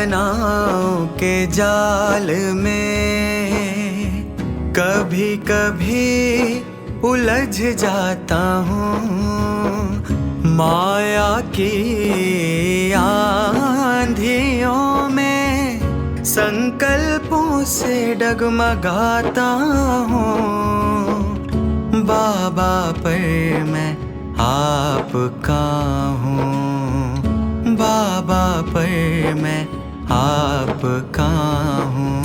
भावनाओं के जाल में कभी कभी उलझ जाता हूँ। माया की आंधियों में संकल्पों से डगमगाता हूँ। बाबा पर मैं आपका हूँ। बाबा पर मैं आपका हूँ।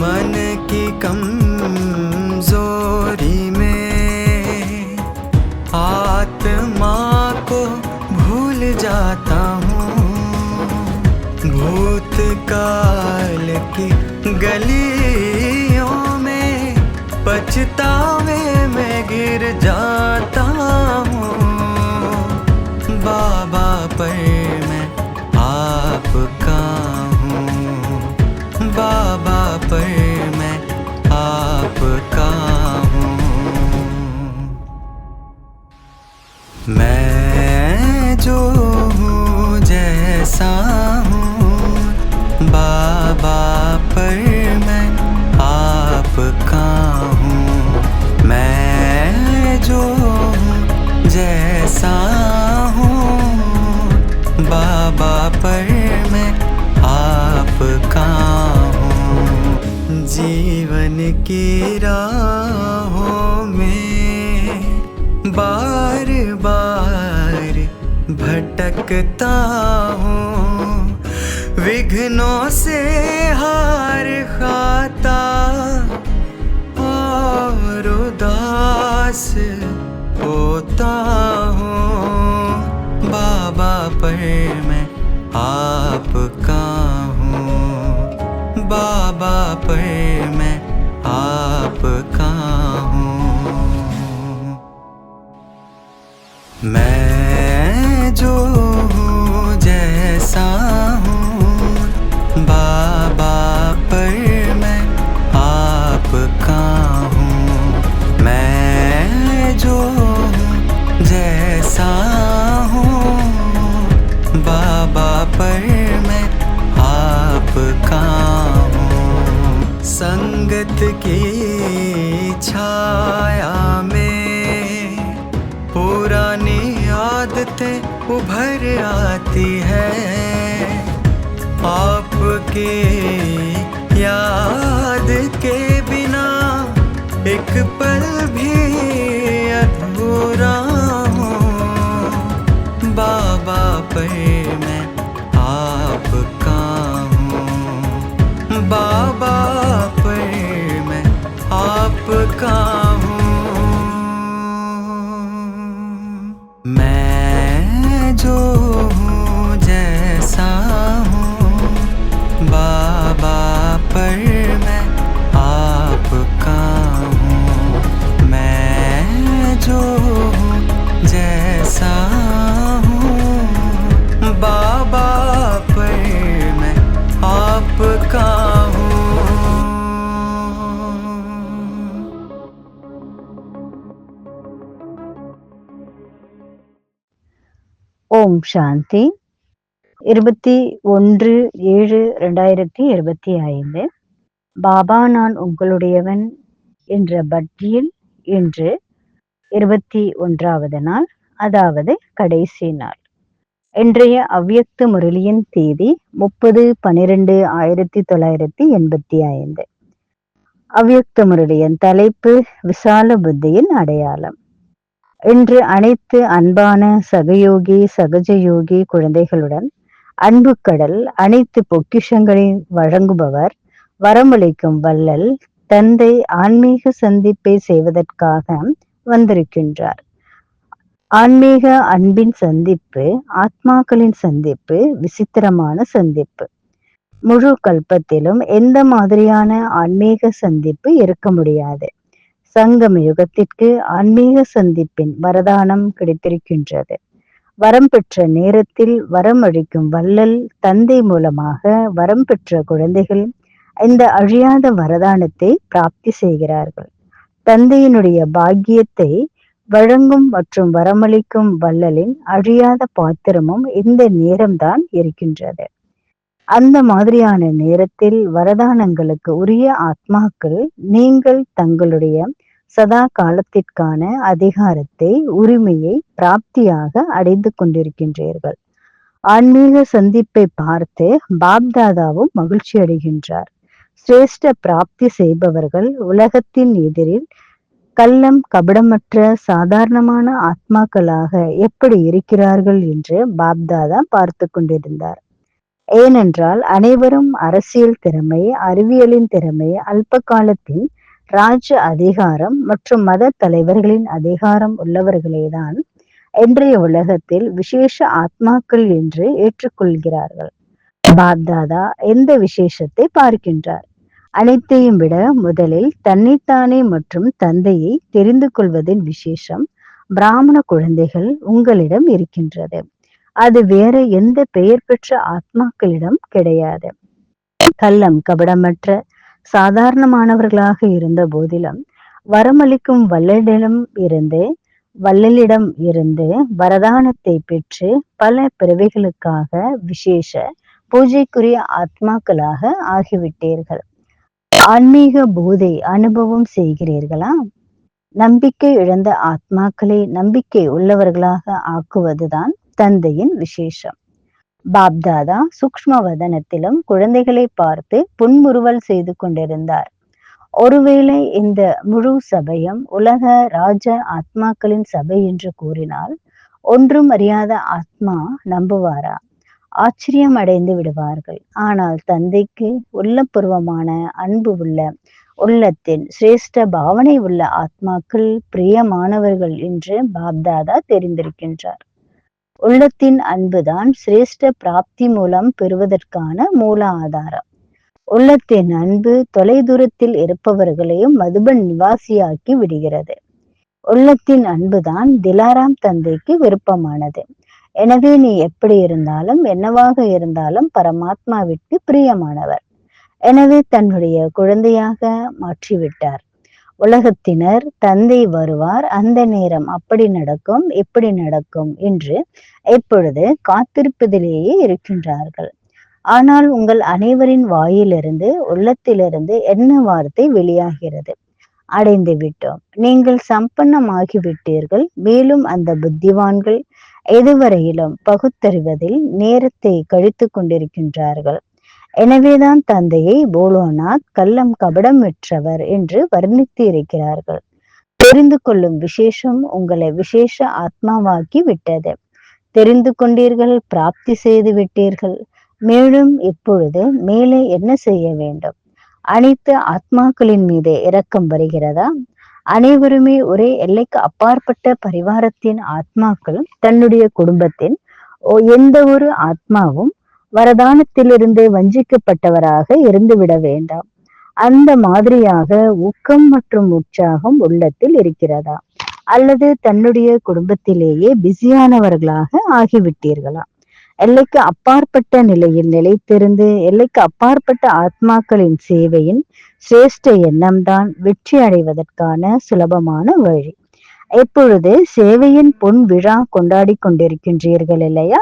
मन की कमज़ोरी में आत्मा को भूल जाता हूँ। भूतकाल की गलियों में पछतावे में गिर जाता हूँ। बाबा पर मैं आपका जीवन की राहों में बार बार भटकता हूँ। विघ्नों से हार खाता और उदास होता हूँ। बाबा पर मैं आपका हूँ। बाबा पर मैं जो हूँ जैसा हूँ, बाबा पर मैं हूँ। मैं जो हूँ हूँ, बाबा पर मैं संगत की छाया आती है आपके याद के बिना। एक पल भी अधूरा हूँ। बाबा पर मैं आपका हूँ। बाबा ஓம் சாந்தி. இருபத்தி ஒன்று ஏழு ரெண்டாயிரத்தி இருபத்தி ஐந்து. பாபா நான் உங்களுடையவன் என்ற பட்டியல் இன்று இருபத்தி ஒன்றாவது நாள் அதாவது கடைசி நாள். இன்றைய அவ்வியக்த முரளியின் தேதி முப்பது பனிரெண்டு ஆயிரத்தி தொள்ளாயிரத்தி எண்பத்தி ஐந்து. அவ்யக்த முரளியின் தலைப்பு விசால புத்தியின் அடையாளம். இன்று அனைத்து அன்பான சகயோகி சகஜயோகி குழந்தைகளுடன் அன்பு கடல் அனைத்து பொக்கிஷங்களை வழங்குபவர் வரமளிக்கும் வள்ளல் தந்தை ஆன்மீக சந்திப்பை செய்வதற்காக வந்திருக்கின்றார். ஆன்மீக அன்பின் சந்திப்பு ஆத்மாக்களின் சந்திப்பு விசித்திரமான சந்திப்பு. முழு கல்பத்திலும் எந்த மாதிரியான ஆன்மீக சந்திப்பு இருக்க முடியாது. சங்கம யுகத்திற்கு ஆன்மீக சந்திப்பின் வரதானம் கிடைத்திருக்கின்றது. வரம் பெற்ற நேரத்தில் வரம் அளிக்கும் வள்ளல் தந்தை மூலமாக வரம் பெற்ற குழந்தைகள் இந்த அழியாத வரதானத்தை பிராப்தி செய்கிறார்கள். தந்தையினுடைய பாக்கியத்தை வழங்கும் மற்றும் வரமளிக்கும் வள்ளலின் அழியாத பாத்திரமும் இந்த நேரம்தான் இருக்கின்றது. அந்த மாதிரியான நேரத்தில் வரதானங்களுக்கு உரிய ஆத்மாக்கள் நீங்கள் தங்களுடைய சதா காலத்திற்கான அதிகாரத்தை உரிமையை பிராப்தியாக அடைந்து கொண்டிருக்கின்றீர்கள். ஆன்மீக சந்திப்பை பார்த்து பாப்தாதாவும் மகிழ்ச்சி அடைகின்றார். சிரேஷ்ட பிராப்தி செய்பவர்கள் உலகத்தின் எதிரில் கள்ளம் கபடமற்ற சாதாரணமான ஆத்மாக்களாக எப்படி இருக்கிறார்கள் என்று பாப்தாதா பார்த்து கொண்டிருந்தார். ஏனென்றால் அனைவரும் அரசியல் திறமை அறிவியலின் திறமை அல்ப காலத்தின் ராஜ அதிகாரம் மற்றும் மத தலைவர்களின் அதிகாரம் உள்ளவர்களேதான் இன்றைய உலகத்தில் விசேஷ ஆத்மாக்கள் என்று ஏற்றுக்கொள்கிறார்கள். பாப்தாதா எந்த விசேஷத்தை பார்க்கின்றார்? அனைத்தையும் விட முதலில் தன்னைத்தானே மற்றும் தந்தையை தெரிந்து கொள்வதின் விசேஷம் பிராமண குழந்தைகள் உங்களிடம் இருக்கின்றது. அது வேற எந்த பெயர் பெற்ற ஆத்மாக்களிடம் கிடையாது. கள்ளம் கபடமற்ற சாதாரணமானவர்களாக இருந்த போதிலும் வரமளிக்கும் வல்லலிடம் இருந்து வள்ளலிடம் இருந்து வரதானத்தை பெற்று பல பிறவிகளுக்காக விசேஷ பூஜைக்குரிய ஆத்மாக்களாக ஆகிவிட்டீர்கள். ஆன்மீக போதை அனுபவம் செய்கிறீர்களா? நம்பிக்கை இழந்த ஆத்மாக்களை நம்பிக்கை உள்ளவர்களாக ஆக்குவதுதான் தந்தையின் விசேஷம். பாப்தாதா சூக்ம வதனத்திலும் குழந்தைகளை பார்த்து புன்முறுவல் செய்து கொண்டிருந்தார். ஒருவேளை இந்த முழு சபையும் உலக ராஜ ஆத்மாக்களின் சபை என்று கூறினால் ஒன்றும் அறியாத ஆத்மா நம்புவாரா? ஆச்சரியம் அடைந்து விடுவார்கள். ஆனால் தந்தைக்கு உள்ளபூர்வமான அன்பு உள்ள உள்ளத்தின் சிரேஷ்ட பாவனை உள்ள ஆத்மாக்கள் பிரியமானவர்கள் என்று பாப்தாதா தெரிந்திருக்கின்றார். உள்ளத்தின் அன்புதான் சிரேஷ்ட பிராப்தி மூலம் பெறுவதற்கான மூல ஆதாரம். உள்ளத்தின் அன்பு தொலை தூரத்தில் இருப்பவர்களையும் மதுபன் நிவாசியாக்கி விடுகிறது. உள்ளத்தின் அன்புதான் திலாராம் தந்தைக்கு விருப்பமானது. எனவே நீ எப்படி இருந்தாலும் என்னவாக இருந்தாலும் பரமாத்மாவிற்கு பிரியமானவர். எனவே தன்னுடைய குழந்தையாக மாற்றிவிட்டார். உலகத்தினர் தந்தை வருவார். அந்த நேரம் அப்படி நடக்கும் இப்படி நடக்கும் என்று இப்பொழுது காத்திருப்பதிலேயே இருக்கின்றார்கள். ஆனால் உங்கள் அனைவரின் வாயிலிருந்து உள்ளத்திலிருந்து என்ன வார்த்தை வெளியாகிறது? அடைந்து விட்டோம். நீங்கள் சம்பன்னமாகி விட்டீர்கள் மேலும் அந்த புத்திவான்கள் எதுவரையிலும் பகுத்தறிவதில் நேரத்தை கழித்து கொண்டிருக்கின்றார்கள். எனவேதான் தந்தையை போலோநாத் கள்ளம் கபடம் பெற்றவர் என்று வர்ணித்து இருக்கிறார்கள் தெரிந்து கொள்ளும் விசேஷம் உங்களை விசேஷ ஆத்மாவாக்கி விட்டது. தெரிந்து கொண்டீர்கள் பிராப்தி செய்து விட்டீர்கள். மேலும் இப்பொழுது மேலே என்ன செய்ய வேண்டும்? அனைத்து ஆத்மாக்களின் மீது இரக்கம் வருகிறதா? அனைவருமே ஒரே எல்லைக்கு அப்பாற்பட்ட பரிவாரத்தின் ஆத்மாக்கள் தன்னுடைய குடும்பத்தின் எந்த ஒரு ஆத்மாவும் வரதானத்திலிருந்து வஞ்சிக்கப்பட்டவராக இருந்துவிட வேண்டாம். அந்த மாதிரியாக ஊக்கம் மற்றும் உற்சாகம் உள்ளத்தில் இருக்கிறதா? அல்லது தன்னுடைய குடும்பத்திலேயே பிஸியானவர்களாக ஆகிவிட்டீர்களா? எல்லைக்கு அப்பாற்பட்ட நிலையில் நிலைத்திருந்து எல்லைக்கு அப்பாற்பட்ட ஆத்மாக்களின் சேவையின் சிரேஷ்ட எண்ணம்தான் வெற்றி அடைவதற்கான சுலபமான வழி. எப்பொழுது சேவையின் பொன் விழா கொண்டாடி கொண்டிருக்கின்றீர்கள் இல்லையா?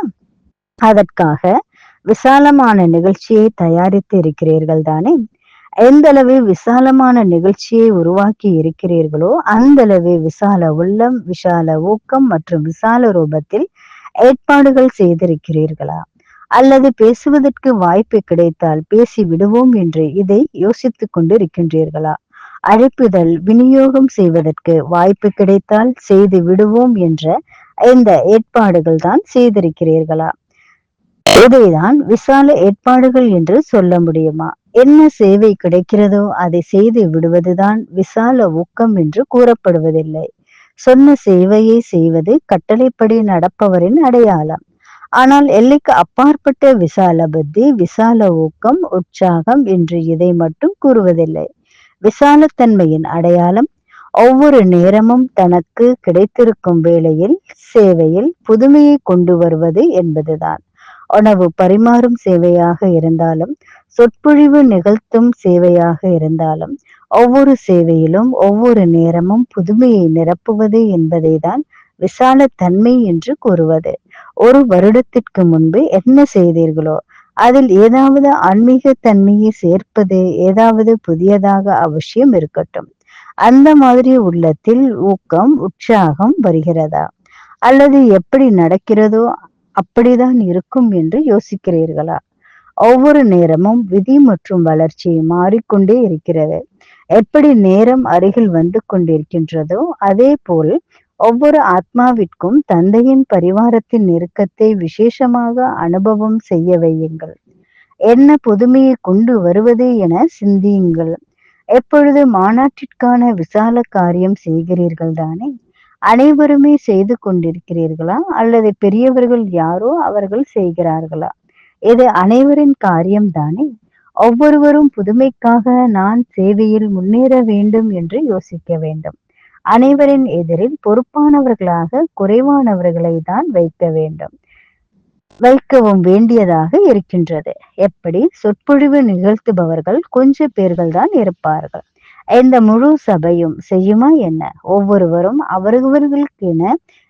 அதற்காக விசாலமான நிகழ்ச்சியை தயாரித்து இருக்கிறீர்கள் தானே எந்த அளவு விசாலமான நிகழ்ச்சியை உருவாக்கி இருக்கிறீர்களோ அந்த அளவு விசால உள்ளம் விசால ஊக்கம் மற்றும் விசால ரூபத்தில் ஏற்பாடுகள் செய்திருக்கிறீர்களா? அல்லது பேசுவதற்கு வாய்ப்பு கிடைத்தால் பேசி விடுவோம் என்று இதை யோசித்துக் கொண்டு இருக்கின்றீர்களா அழைப்புதல் விநியோகம் செய்வதற்கு வாய்ப்பு கிடைத்தால் செய்து விடுவோம் என்ற இந்த ஏற்பாடுகள் தான் செய்திருக்கிறீர்களா? இதைதான் விசால ஏற்பாடுகள் என்று சொல்ல முடியுமா? என்ன சேவை கிடைக்கிறதோ அதை செய்து விடுவதுதான் விசால ஊக்கம் என்று கூறப்படுவதில்லை. சொன்ன சேவையை செய்வது கட்டளைப்படி நடப்பவரின் அடையாளம். ஆனால் எல்லைக்கு அப்பாற்பட்ட விசால புத்தி விசால ஊக்கம் உற்சாகம் என்று இதை மட்டும் கூறுவதில்லை. விசாலத்தன்மையின் அடையாளம் ஒவ்வொரு நேரமும் தனக்கு கிடைத்திருக்கும் வேளையில் சேவையில் புதுமையை கொண்டு வருவது என்பதுதான். உணவு பரிமாறும் சேவையாக இருந்தாலும் சொற்பொழிவு நிகழ்த்தும் சேவையாக இருந்தாலும் ஒவ்வொரு சேவையிலும் ஒவ்வொரு நேரமும் புதுமையை நிரப்புவது என்பதைதான் விசால தன்மை என்று கூறுவது. ஒரு வருடத்திற்கு முன்பு என்ன செய்தீர்களோ அதில் ஏதாவது ஆன்மீக தன்மையை சேர்ப்பது ஏதாவது புதியதாக அவசியம் இருக்கட்டும். அந்த மாதிரி உள்ளத்தில் ஊக்கம் உற்சாகம் வருகிறதா? அல்லது எப்படி நடக்கிறதோ அப்படிதான் இருக்கும் என்று யோசிக்கிறீர்களா? ஒவ்வொரு நேரமும் விதி மற்றும் வளர்ச்சி மாறிக்கொண்டே இருக்கிறது. எப்படி நேரம் அருகில் வந்து கொண்டிருக்கின்றதோ அதே போல் ஒவ்வொரு ஆத்மாவிற்கும் தந்தையின் பரிவாரத்தின் நெருக்கத்தை விசேஷமாக அனுபவம் செய்ய வையுங்கள். என்ன புதுமையை கொண்டு வருவது என சிந்தியுங்கள். எப்பொழுது மாநாட்டிற்கான விசால காரியம் செய்கிறீர்கள் தானே அனைவருமே செய்து கொண்டிருக்கிறீர்களா? அல்லது பெரியவர்கள் யாரோ அவர்கள் செய்கிறார்களா? இது அனைவரின் காரியம் தானே? ஒவ்வொருவரும் புதுமைக்காக நான் சேவையில் முன்னேற வேண்டும் என்று யோசிக்க வேண்டும். அனைவரின் எதிரில் பொறுப்பானவர்களாக குறைவானவர்களை தான் வைக்க வேண்டும். வைக்கவும் வேண்டியதாக இருக்கின்றது. எப்படி? சொற்பொழிவு நிகழ்த்துபவர்கள் கொஞ்ச பேர்கள் தான் இருப்பார்கள். இந்த முழு சபையும் செய்யுமா என்ன? ஒவ்வொருவரும் அவரவர்களுக்கென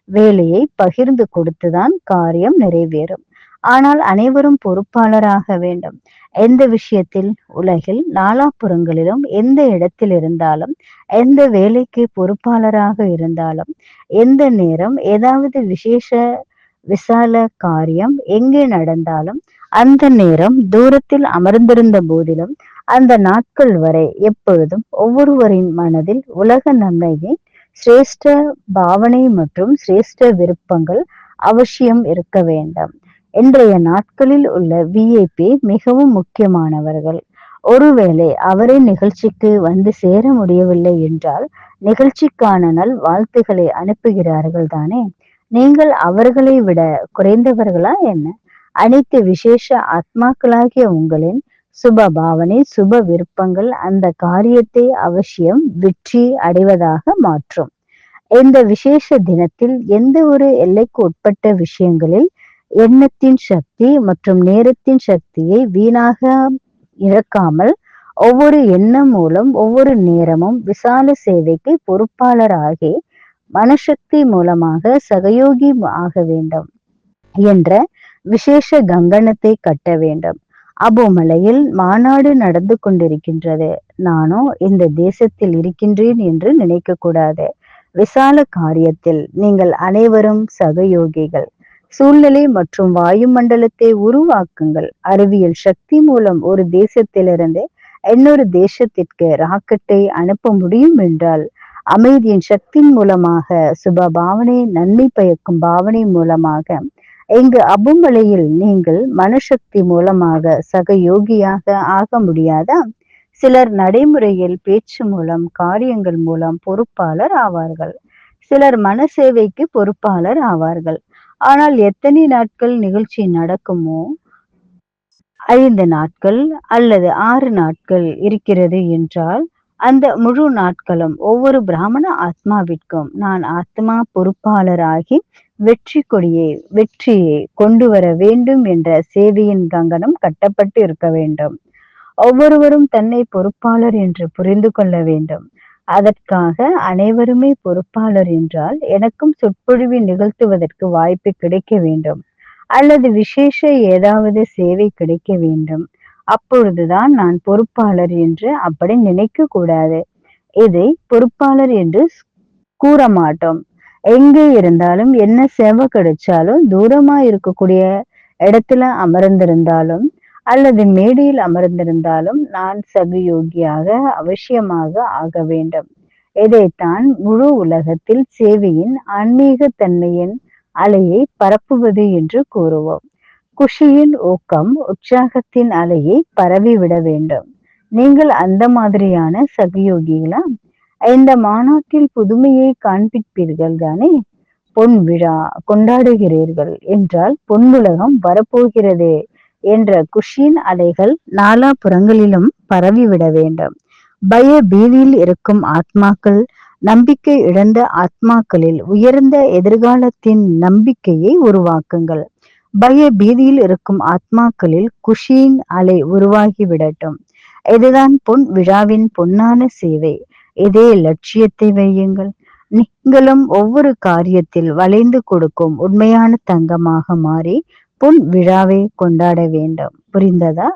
வேலையை பகிர்ந்து கொடுத்துதான் காரியம் நிறைவேறும். ஆனால் அனைவரும் பொறுப்பாளராக வேண்டும். எந்த விஷயத்தில்? உலகில் நாலாப்புறங்களிலும் எந்த இடத்தில் இருந்தாலும் எந்த வேலைக்கு பொறுப்பாளராக இருந்தாலும் எந்த நேரம் ஏதாவது விசேஷ விசால காரியம் எங்கே நடந்தாலும் அந்த நேரம் தூரத்தில் அமர்ந்திருந்த போதிலும் அந்த நாட்கள் வரை எப்பொழுதும் ஒவ்வொருவரின் மனதில் உலக நன்மையின் சிரேஷ்ட பாவனை மற்றும் சிரேஷ்ட விருப்பங்கள் அவசியம் இருக்க வேண்டும். இன்றைய நாட்களில் உள்ள விஐபி மிகவும் முக்கியமானவர்கள். ஒருவேளை அவரே நிகழ்ச்சிக்கு வந்து சேர முடியவில்லை என்றால் நிகழ்ச்சிக்கான நல் வாழ்த்துக்களை அனுப்புகிறார்கள் தானே நீங்கள் அவர்களை விட குறைந்தவர்களா என்ன? அனைத்து விசேஷ ஆத்மாக்களாகிய உங்களின் சுப பாவனை சுப விருப்பங்கள் அந்த காரியத்தை அவசியம் வெற்றி அடைவதாக மாற்றும். இந்த விசேஷ தினத்தில் எந்த ஒரு எல்லைக்கு உட்பட்ட விஷயங்களில் எண்ணத்தின் சக்தி மற்றும் நேரத்தின் சக்தியை வீணாக இழக்காமல் ஒவ்வொரு எண்ணம் மூலம் ஒவ்வொரு நேரமும் விசால சேவைக்கு பொறுப்பாளராகி மனசக்தி மூலமாக சகயோகி ஆக வேண்டும் என்ற விசேஷ கங்கணத்தை கட்ட வேண்டும். அபோமலையில் மாநாடு நடந்து கொண்டிருக்கின்றது. நானோ இந்த தேசத்தில் இருக்கின்றேன் என்று நினைக்க கூடாது. விசால காரியத்தில் நீங்கள் அனைவரும் சகயோகிகள். சூழ்நிலை மற்றும் வாயுமண்டலத்தை உருவாக்குங்கள். அறிவியல் சக்தி மூலம் ஒரு தேசத்திலிருந்து இன்னொரு தேசத்திற்கு ராக்கெட்டை அனுப்ப முடியும் என்றால் அமைதியின் சக்தியின் மூலமாக சுப பாவனை நன்மை பயக்கும் பாவனை மூலமாக இங்கு அபுமலையில் நீங்கள் மனசக்தி மூலமாக சக யோகியாக ஆக முடியாதா? சிலர் நடைமுறையில் பேச்சு மூலம் காரியங்கள் மூலம் பொறுப்பாளர் ஆவார்கள். சிலர் மனசேவைக்கு பொறுப்பாளர் ஆவார்கள். ஆனால் எத்தனை நாட்கள் நிகழ்ச்சி நடக்குமோ? ஐந்து நாட்கள் அல்லது ஆறு நாட்கள் இருக்கிறது என்றால் அந்த முழு நாட்களும் ஒவ்வொரு பிராமண ஆத்மாவிற்கும் நான் ஆத்மா பொறுப்பாளராகி வெற்றி கொடியை வெற்றியை கொண்டு வர வேண்டும் என்ற சேவையின் கங்கணம் கட்டப்பட்டு இருக்க வேண்டும். ஒவ்வொருவரும் தன்னை பொறுப்பாளர் என்று புரிந்து கொள்ள வேண்டும். அதற்காக அனைவருமே பொறுப்பாளர் என்றால் எனக்கும் சொற்பொழிவை நிகழ்த்துவதற்கு வாய்ப்பு கிடைக்க வேண்டும். அல்லது விசேஷ ஏதாவது சேவை கிடைக்க வேண்டும். அப்பொழுதுதான் நான் பொறுப்பாளர் என்று அப்படி நினைக்க கூடாது இதை பொறுப்பாளர் என்று கூற மாட்டோம் எங்கே இருந்தாலும் என்ன சேவை கிடைச்சாலும் தூரமா இருக்கக்கூடிய இடத்துல அமர்ந்திருந்தாலும் அல்லது மேடையில் அமர்ந்திருந்தாலும் நான் சகயோகியாக அவசியமாக ஆக வேண்டும். இதைத்தான் முழு உலகத்தில் சேவையின் ஆன்மீக தன்மையின் அலையை பரப்புவது என்று கூறுவோம். குஷியின் ஊக்கம் உற்சாகத்தின் அலையை பரவிவிட வேண்டும். நீங்கள் அந்த மாதிரியான சகயோகிகளா? இந்த மாநாட்டில் புதுமையை காண்பிப்பீர்கள் தானே? பொன் விழா கொண்டாடுகிறீர்கள் என்றால் பொன்னுலகம் வரப்போகிறதே என்ற குஷியின் அலைகள் நாலா புறங்களிலும் பரவிவிட வேண்டும். பய பீதியில் இருக்கும் ஆத்மாக்கள் நம்பிக்கை இழந்த ஆத்மாக்களில் உயர்ந்த எதிர்காலத்தின் நம்பிக்கையை உருவாக்குங்கள். பய பீதியில் இருக்கும் ஆத்மாக்களில் குஷியின் அலை உருவாகி விடட்டும் இதுதான் பொன் விழாவின் பொன்னான சேவை. இதே லட்சியத்தை வையுங்கள். நீங்களும் ஒவ்வொரு காரியத்தில் வளைந்து கொடுக்கும் உண்மையான தங்கமாக மாறி பொன் விழாவை கொண்டாட வேண்டும். புரிந்ததா?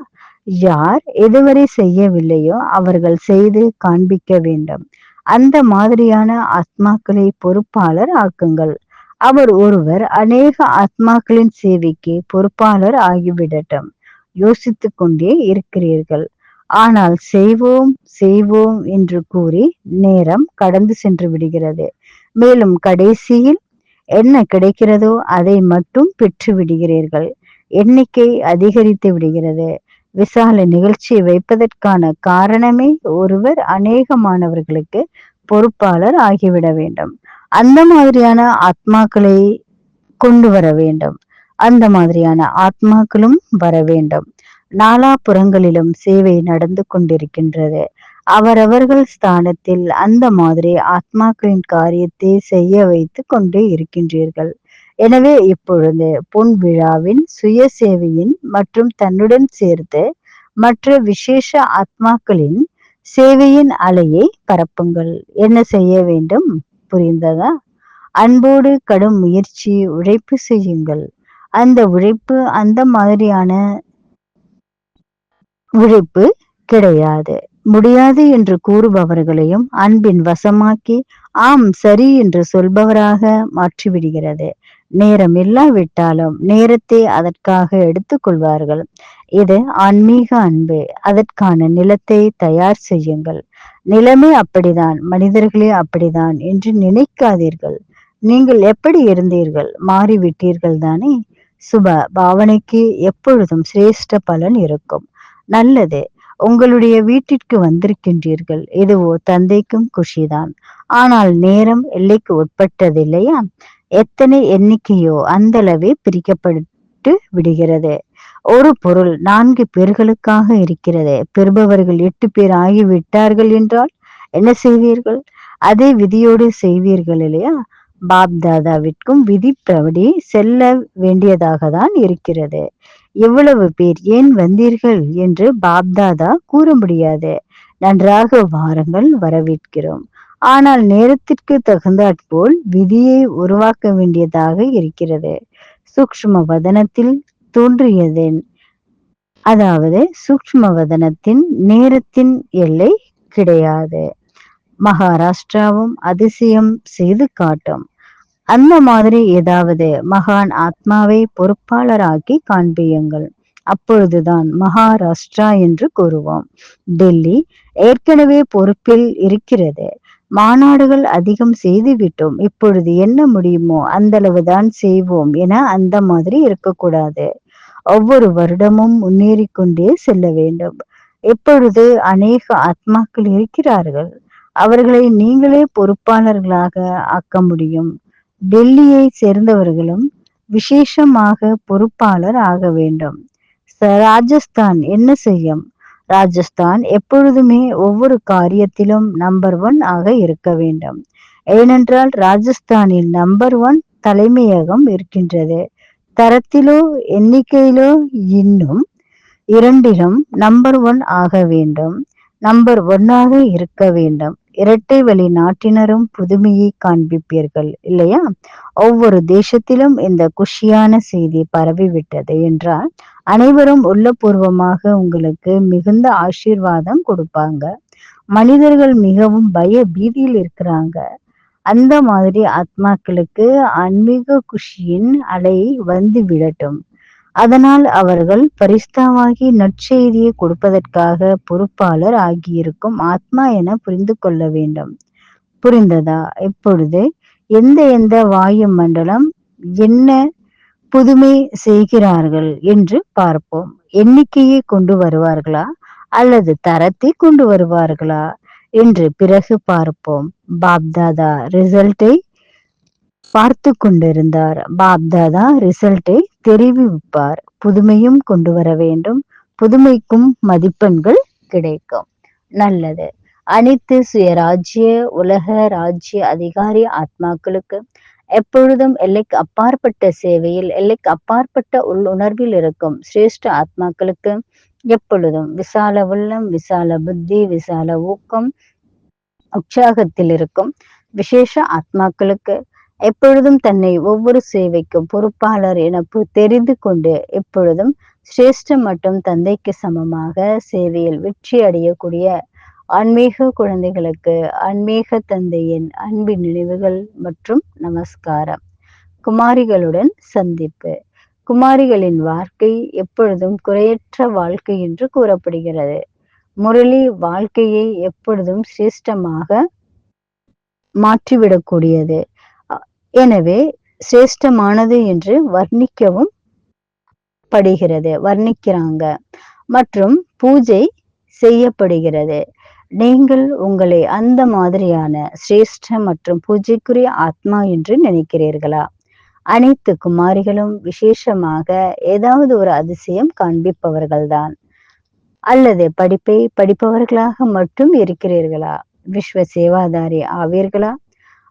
யார் எதுவரை செய்யவில்லையோ அவர்கள் செய்து காண்பிக்க வேண்டும். அந்த மாதிரியான ஆத்மாக்களை பொறுப்பாளர் ஆக்குங்கள். அவர் ஒருவர் அநேக ஆத்மாக்களின் சேவைக்கு பொறுப்பாளர் ஆகிவிடட்டும். யோசித்துக் கொண்டே இருக்கிறீர்கள். ஆனால் செய்வோம் செய்வோம் என்று கூறி நேரம் கடந்து சென்று விடுகிறது. மேலும் கடைசியில் என்ன கிடைக்கிறதோ அதை மட்டும் பெற்று விடுகிறீர்கள். எண்ணிக்கை அதிகரித்து விடுகிறது. விசால நிகழ்ச்சியை வைப்பதற்கான காரணமே ஒருவர் அநேகமானவர்களுக்கு பொறுப்பாளர் ஆகிவிட வேண்டும். அந்த மாதிரியான ஆத்மாக்களை கொண்டு வர வேண்டும். அந்த மாதிரியான ஆத்மாக்களும் வர வேண்டும். நாலாபுறங்களிலும் சேவை நடந்து கொண்டிருக்கின்றது. அவரவர்கள் ஸ்தானத்தில் அந்த மாதிரி ஆத்மாக்களின் காரியத்தை செய்ய வைத்து கொண்டு இருக்கின்றீர்கள். எனவே இப்பொழுது பொன் விழாவின் சுய சேவையின் மற்றும் தன்னுடன் சேர்த்து மற்ற விசேஷ ஆத்மாக்களின் சேவையின் அலையை பரப்புங்கள். என்ன செய்ய வேண்டும்? புரிந்ததா? அன்போடு கடும் முயற்சி உழைப்பு செய்யுங்கள். அந்த உழைப்பு அந்த மாதிரியான உழைப்பு கிடையாது. முடியாது என்று கூறுபவர்களையும் அன்பின் வசமாக்கி ஆம் சரி என்று சொல்பவராக மாற்றிவிடுகிறது. நேரம் இல்லாவிட்டாலும் நேரத்தை அதற்காக எடுத்துக்கொள்வார்கள் இது ஆன்மீக அன்பு. அதற்கான நிலத்தை தயார் செய்யுங்கள். நிலமே அப்படிதான் மனிதர்களே அப்படிதான் என்று நினைக்காதீர்கள். நீங்கள் எப்படி இருந்தீர்கள்? மாறிவிட்டீர்கள் தானே சுப பாவனைக்கு எப்பொழுதும் சிரேஷ்ட பலன் இருக்கும். நல்லது. உங்களுடைய வீட்டிற்கு வந்திருக்கின்றீர்கள். இதுவோ தந்தைக்கும் குஷிதான். ஆனால் நேரம் எல்லைக்கு உட்பட்டது இல்லையா எத்தனை எண்ணிக்கையோ அந்த அளவே பிரிக்கப்பட்டு விடுகிறது. ஒரு பொருள் நான்கு பேர்களுக்காக இருக்கிறது. பெறுபவர்கள் எட்டு பேர் ஆகிவிட்டார்கள் என்றால் என்ன செய்வீர்கள்? அதே விதியோடு செய்வீர்கள் இல்லையா? பாப் தாதாவிற்கும் விதிப்படி செல்ல வேண்டியதாக தான் இருக்கிறது. எவ்வளவு பேர் ஏன் வந்தீர்கள் என்று பாப்தாதா கூற முடியாது. நன்றாக வாரங்கள் வரவேற்கிறோம். ஆனால் நேரத்திற்கு தகுந்தாற்போல் விதியை உருவாக்க வேண்டியதாக இருக்கிறது. சூக்ஷ்ம வதனத்தில் தோன்றியதன். அதாவது சூக்ஷ்ம வதனத்தின் நேரத்தின் எல்லை கிடையாது. மகாராஷ்டிராவும் அதிசயம் செய்து காட்டும். அந்த மாதிரி ஏதாவது மகான் ஆத்மாவை பொறுப்பாளராக்கி காண்பியுங்கள். அப்பொழுதுதான் மகாராஷ்டிரா என்று கூறுவோம். டெல்லி ஏற்கனவே பொறுப்பில் இருக்கிறது. மாநாடுகள் அதிகம் செய்து விட்டோம் இப்பொழுது என்ன முடியுமோ அந்த அளவுதான் செய்வோம் என அந்த மாதிரி இருக்கக்கூடாது. ஒவ்வொரு வருடமும் முன்னேறி கொண்டே செல்ல வேண்டும். இப்பொழுது அநேக ஆத்மாக்கள் இருக்கிறார்கள் அவர்களை நீங்களே பொறுப்பாளர்களாக ஆக்க முடியும். டெல்லியை சேர்ந்தவர்களும் விசேஷமாக பொறுப்பாளர் ஆக வேண்டும். ராஜஸ்தான் என்ன செய்யும்? ராஜஸ்தான் எப்பொழுதுமே ஒவ்வொரு காரியத்திலும் நம்பர் ஒன் ஆக இருக்க வேண்டும். ஏனென்றால் ராஜஸ்தானில் நம்பர் ஒன் தலைமையகம் இருக்கின்றது. தரத்திலோ எண்ணிக்கையிலோ இன்னும் இரண்டிலும் நம்பர் ஒன் ஆக வேண்டும். நம்பர் ஒன்னாக இருக்க வேண்டும். இரட்டை வழி நாட்டினரும் புதுமையை காண்பிப்பீர்கள் இல்லையா? ஒவ்வொரு தேசத்திலும் இந்த குஷியான செய்தி பரவிவிட்டது என்றால் அனைவரும் உள்ளபூர்வமாக உங்களுக்கு மிகுந்த ஆசீர்வாதம் கொடுப்பாங்க. மனிதர்கள் மிகவும் பய பீதியில் இருக்கிறாங்க. அந்த மாதிரி ஆத்மாக்களுக்கு ஆன்மீக குஷியின் அலை வந்து விடட்டும். அதனால் அவர்கள் பரிஸ்தாவாகி நற்செய்தியை கொடுப்பதற்காக பொறுப்பாளர் ஆகியிருக்கும் ஆத்மா என புரிந்து கொள்ள வேண்டும். புரிந்ததா? இப்பொழுது எந்த எந்த வாயு மண்டலம் என்ன புதுமை செய்கிறார்கள் என்று பார்ப்போம். எண்ணிக்கையை கொண்டு வருவார்களா? அல்லது தரத்தை கொண்டு வருவார்களா? என்று பிறகு பார்ப்போம். பாப்தாதா ரிசல்ட்டை பார்த்து கொண்டிருந்தார். பாப்தாதா ரிசல்ட்டை தெரிவிப்பார். புதுமையும் கொண்டு வர வேண்டும். புதுமைக்கும் மதிப்பெண்கள் கிடைக்கும். நல்லது. அனைத்து சுயராஜ்ய உலக ராஜ்ய அதிகாரி ஆத்மாக்களுக்கு எப்பொழுதும் எல்லைக்கு அப்பாற்பட்ட சேவையில் எல்லைக்கு அப்பாற்பட்ட உள்ளுணர்வில் இருக்கும் சிரேஷ்ட ஆத்மாக்களுக்கு எப்பொழுதும் விசால உள்ளம் விசால புத்தி விசால ஊக்கம் உற்சாகத்தில் இருக்கும் விசேஷ ஆத்மாக்களுக்கு எப்பொழுதும் தன்னை ஒவ்வொரு சேவைக்கும் பொறுப்பாளர் என தெரிந்து கொண்டு எப்பொழுதும் சிரேஷ்ட மற்றும் தந்தைக்கு சமமாக சேவையில் வெற்றி அடையக்கூடிய ஆன்மீக குழந்தைகளுக்கு ஆன்மீக தந்தையின் அன்பின் நினைவுகள் மற்றும் நமஸ்காரம். குமாரிகளுடன் சந்திப்பு. குமாரிகளின் வாழ்க்கை எப்பொழுதும் குறையற்ற வாழ்க்கை என்று கூறப்படுகிறது. முரளி வாழ்க்கையை எப்பொழுதும் சிரேஷ்டமாக மாற்றிவிடக்கூடியது. எனவே சிரேஷ்டமானது என்று வர்ணிக்கவும் படுகிறது வர்ணிக்கிறாங்க. மற்றும் பூஜை செய்யப்படுகிறது. நீங்கள் உங்களை அந்த மாதிரியான சிரேஷ்ட மற்றும் பூஜைக்குரிய ஆத்மா என்று நினைக்கிறீர்களா? அனைத்து குமாரிகளும் விசேஷமாக ஏதாவது ஒரு அதிசயம் காண்பிப்பவர்கள்தான். அல்லது படிப்பை படிப்பவர்களாக மட்டும் இருக்கிறீர்களா? விஸ்வ சேவாதாரி ஆவீர்களா?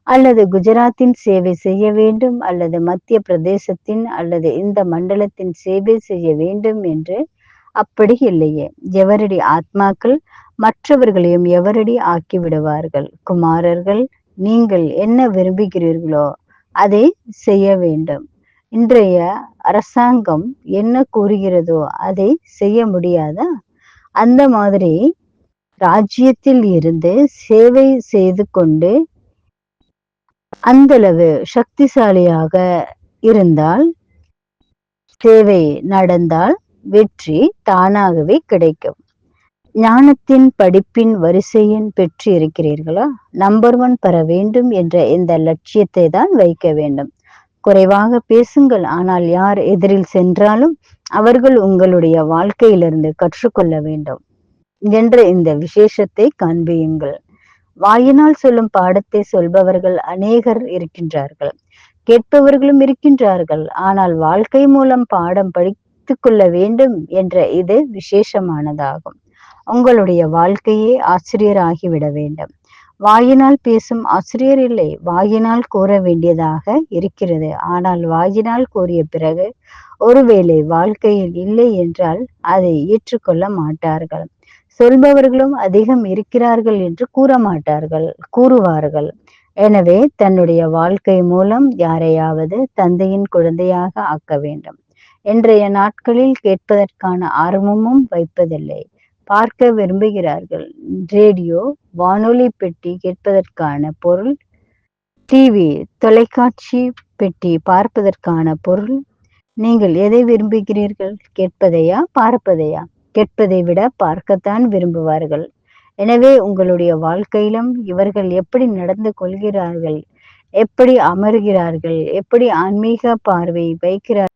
அல்லது குஜராத்தின் சேவை செய்ய வேண்டும் அல்லது மத்திய பிரதேசத்தின் அல்லது இந்த மண்டலத்தின் சேவை செய்ய வேண்டும் என்று அப்படி இல்லையே. எவரடி ஆத்மாக்கள் மற்றவர்களையும் எவரடி ஆக்கி விடுவார்கள்? குமாரர்கள் நீங்கள் என்ன விரும்புகிறீர்களோ அதை செய்ய வேண்டும். இன்றைய அரசாங்கம் என்ன கூறுகிறதோ அதை செய்ய முடியாதா? அந்த மாதிரி ராஜ்யத்தில் இருந்து சேவை செய்து கொண்டு அந்தளவு சக்திசாலியாக இருந்தால் சேவை நடந்தால் வெற்றி தானாகவே கிடைக்கும். ஞானத்தின் படிப்பின் வரிசையின் பெற்று இருக்கிறீர்களா? நம்பர் ஒன் பெற வேண்டும் என்ற இந்த லட்சியத்தை தான் வைக்க வேண்டும்? குறைவாக பேசுங்கள் ஆனால் யார் எதிரில் சென்றாலும் அவர்கள் உங்களுடைய வாழ்க்கையிலிருந்து கற்றுக்கொள்ள வேண்டும். என்ற இந்த விசேஷத்தை காண்பியுங்கள். வாயினால் சொல்லும் பாடத்தை சொல்பவர்கள் அநேகர் இருக்கின்றார்கள். கேட்பவர்களும் இருக்கின்றார்கள். ஆனால் வாழ்க்கை மூலம் பாடம் படித்துக் கொள்ள வேண்டும் என்ற இது விசேஷமானதாகும். உங்களுடைய வாழ்க்கையே ஆசிரியராகிவிட வேண்டும். வாயினால் பேசும் ஆசிரியர் இல்லை வாயினால் கூற வேண்டியதாக இருக்கிறது. ஆனால் வாயினால் கூறிய பிறகு ஒருவேளை வாழ்க்கையில் இல்லை என்றால் அதை ஏற்றுக்கொள்ள மாட்டார்கள். சொல்பவர்களும் அதிகம் இருக்கிறார்கள் என்று கூற மாட்டார்கள் கூறுவார்கள். எனவே தன்னுடைய வாழ்க்கை மூலம் யாரையாவது தந்தையின் குழந்தையாக ஆக்க வேண்டும். இன்றைய நாட்களில் கேட்பதற்கான ஆர்வமும் வைப்பதில்லை. பார்க்க விரும்புகிறார்கள். ரேடியோ வானொலி பெட்டி கேட்பதற்கான பொருள் டிவி தொலைக்காட்சி பெட்டி பார்ப்பதற்கான பொருள். நீங்கள் எதை விரும்புகிறீர்கள்? கேட்பதையா? பார்ப்பதையா? கேட்பதை விட பார்க்கத்தான் விரும்புவார்கள். எனவே உங்களுடைய வாழ்க்கையிலும் இவர்கள் எப்படி நடந்து கொள்கிறார்கள் எப்படி அமர்கிறார்கள் எப்படி ஆன்மீக பார்வை வைக்கிறார்கள்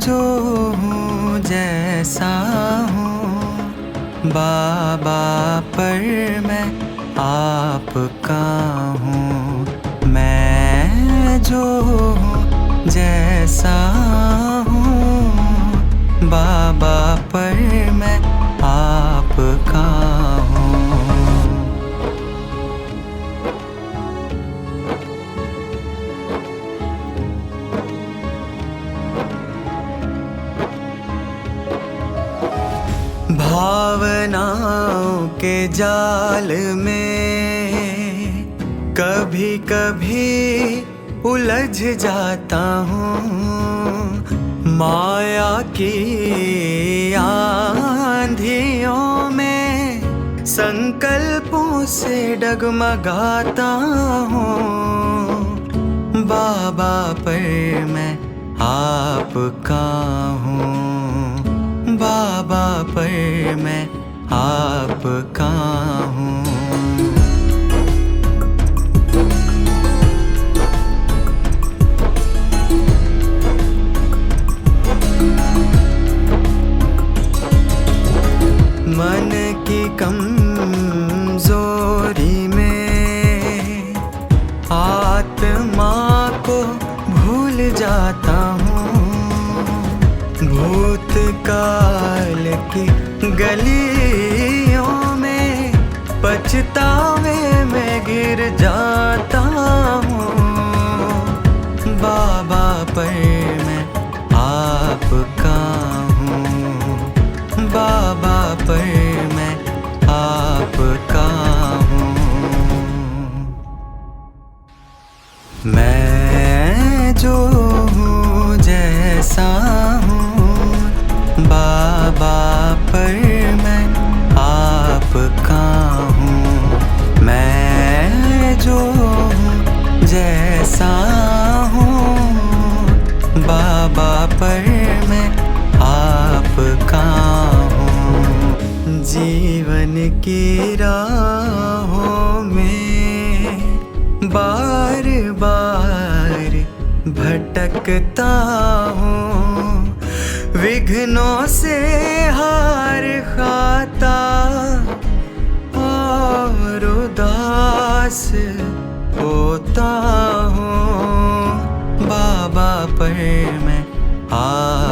जो हूँ जैसा हूँ। बाबा पर मैं आपका हूँ। मैं जो हूँ जैसा हूँ। बाबा पर मैं आपका जाल में कभी कभी उलझ जाता हूँ। माया की आंधियों में संकल्पों से डगमगाता हूँ। बाबा पर मैं आपका हूँ। बाबा पर मैं आप कहाँ पछतावे में गिर जाता हूँ। बाबा पर मैं आपका हूँ। बाबा पर मैं आपका हूँ। मैं जो हूँ जैसा हूँ। बाबा पर जैसा हूँ, बाबा पर मैं आपका हूँ। जीवन की राहों में बार बार भटकता हूँ। विघ्नों से हार खाता और उदास होता हूँ। बाबा पर मैं आपका